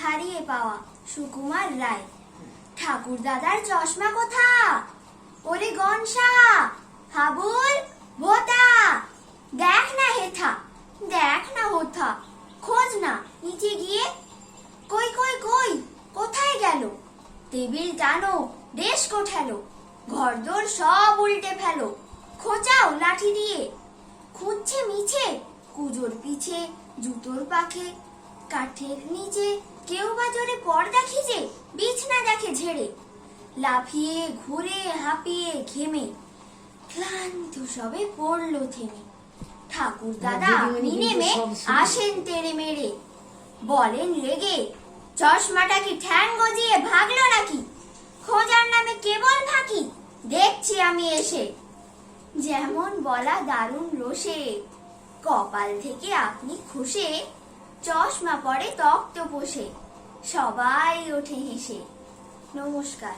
হারিয়ে পাওয়া সুকুমার রায়। ঠাকুর দাদার চশমা কোথা? ওরে গনসা, হাবুল ভোতা দেখ না হেথা, দেখ না হোথা, খোঁজ না, নিচে গিয়ে। কই কই কই, কোথায় গেল? টেবিল টানো দেশ কোঠালো ঘরদোর সব উল্টে ফেলো, খোঁচাও লাঠি দিয়ে। খুঁজছে মিছে, কুজোর পিছে, জুতোর পাখে কাঠের নিচে কেউ বা জোরে পর্দা খিজে বিছনা দেখে ঝেড়ে লাফিয়ে ঘুরে হাঁপিয়ে ঘেমে ক্লান্ত সবে পড়ল থেমে। ঠাকুর দাদা আপনি নেমে আসেন তেড়ে মেরে। বলেন রেগে চশমাটা কি ঠ্যাং গজিয়ে ভাগলো নাকি? খোঁজার নামে কেবল ফাঁকি দেখছি আমি এসে। যেমন বলা দারুণ রোষে কপাল থেকে আপনি খুশে চশমা পরে তক্ত বসে। সবাই ওঠে হেসে নমস্কার।